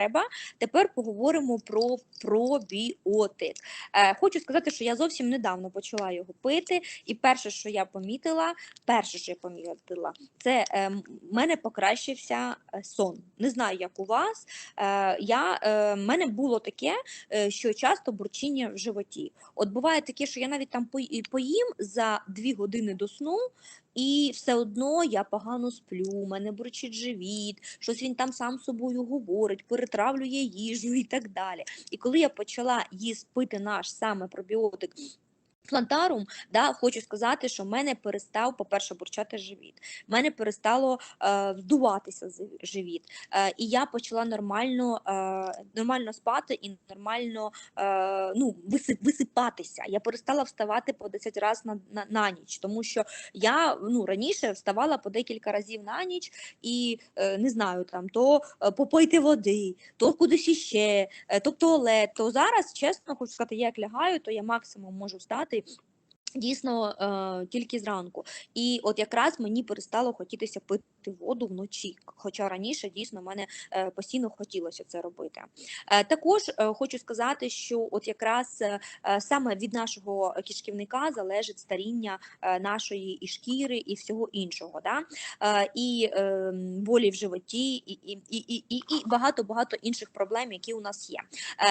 треба. Тепер поговоримо про пробіотик. Е, хочу сказати, що я зовсім недавно почала його пити, і перше, що я помітила, перше, що я помітила, це е, мене покращився е, сон. Не знаю, як у вас. Е, я, е, в мене було таке, е, що часто бурчіння в животі. От буває таке, що я навіть там поїм за дві години до сну, і все одно я погано сплю, мене бурчить живіт, щось він там сам собою говорить, перетравлює їжу і так далі. І коли я почала їсти пити наш саме пробіотик. Плантарум, да, хочу сказати, що в мене перестав, по-перше, бурчати живіт. В мене перестало е, вздуватися з- живіт. Е, і я почала нормально, е, нормально спати і нормально е, ну, висипатися. Я перестала вставати по 10 разів на, на, на ніч, тому що я ну, раніше вставала по декілька разів на ніч і е, не знаю, там то е, попийте води, то кудись іще, е, то в туалет. То зараз, чесно, хочу сказати, як лягаю, то я максимум можу встати. Дійсно, е, тільки зранку. І от якраз мені перестало хотітися пити воду вночі. Хоча раніше дійсно мене е, постійно хотілося це робити. Е, також е, хочу сказати, що от якраз саме від нашого кишківника залежить старіння нашої і шкіри, і всього іншого. Да? І болі в животі, і, і, і, і, і, багато багато інших проблем, які у нас є.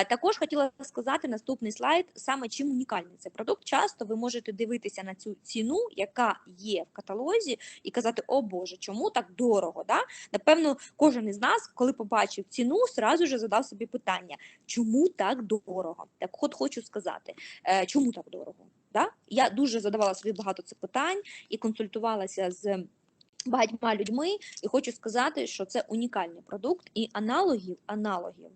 Також хотіла сказати наступний слайд, саме чим унікальний цей продукт. Часто ви можете дивитися на цю ціну, яка є в каталозі, і казати, о Боже, чому так дорого? Да? Напевно, кожен із нас, коли побачив ціну, сразу же задав собі питання, чому так дорого? Так от хочу сказати, е, чому так дорого? Да? Я дуже задавала собі багато цих питань і консультувалася з. Багатьма людьми, і хочу сказати, що це унікальний продукт, і аналогів аналогів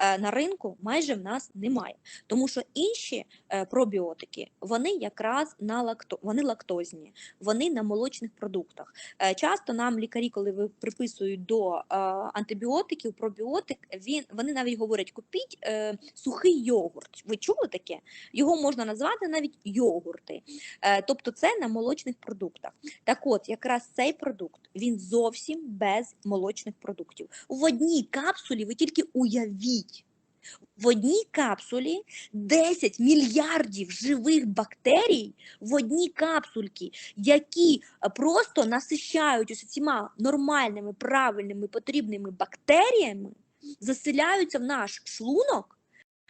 на ринку майже в нас немає. Тому що інші е, пробіотики вони якраз на лакто, вони лактозні, вони на молочних продуктах. Е, часто нам лікарі, коли ви приписують до е, антибіотиків, пробіотик, він вони навіть говорять: купіть е, сухий йогурт. Ви чули таке? Його можна назвати навіть йогурти. Е, тобто це на молочних продуктах. Так от, якраз цей продукт він зовсім без молочних продуктів. В одній капсулі ви тільки уявіть. В одній капсулі 10 мільярдів живих бактерій в одній капсульці, які е, просто насищають цими нормальними, правильними, потрібними бактеріями, заселяються в наш шлунок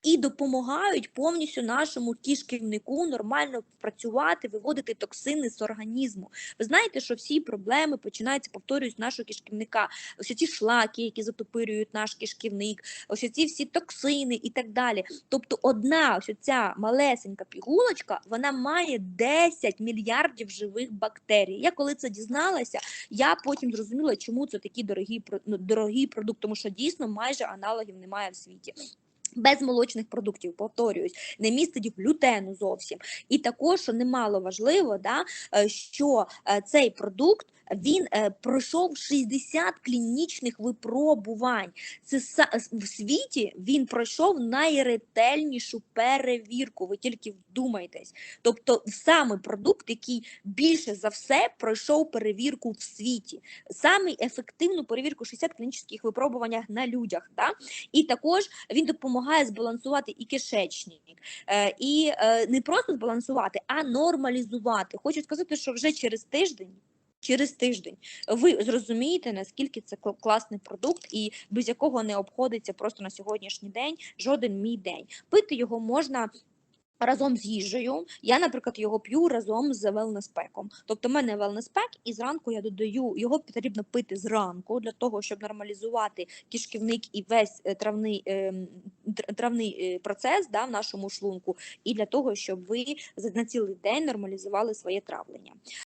і допомагають повністю нашому кишківнику нормально працювати, виводити токсини з організму. Ви знаєте, що всі проблеми починаються, повторюють, нашого кишківника. Ось ці шлаки, які затопирюють наш кишківник, ось ці всі токсини і так далі. Тобто, одна ось ця малесенька пігулочка, вона має 10 мільярдів живих бактерій. Я коли це дізналася, я потім зрозуміла, чому це такий дорогий, про- ну, дорогий продукт, тому що дійсно майже аналогів немає в світі. Без молочних продуктів, повторююсь, не містить глютену зовсім. І також, немало важливо, да, е, що е, цей продукт він е, пройшов 60 клінічних випробувань. Це в світі він пройшов найретельнішу перевірку. Ви тільки вдумайтесь. Тобто, саме продукт, який більше за все пройшов перевірку в світі, саме ефективну перевірку 60 клінічних випробувань на людях. Да? І також він допомагає збалансувати і кишечник, е, і е, не просто збалансувати, а нормалізувати. Хочу сказати, що вже через тиждень. Через тиждень ви зрозумієте, наскільки це кл- класний продукт, і без якого не обходиться просто на сьогоднішній день жоден мій день. Пити його можна. Разом з їжею, я, наприклад, його п'ю разом з велнеспеком. Тобто, в мене велнеспек, і зранку я додаю його потрібно пити зранку для того, щоб нормалізувати кишківник і весь е, травний, ем, травний е, процес да, в нашому шлунку, і для того, щоб ви на цілий день нормалізували своє травлення.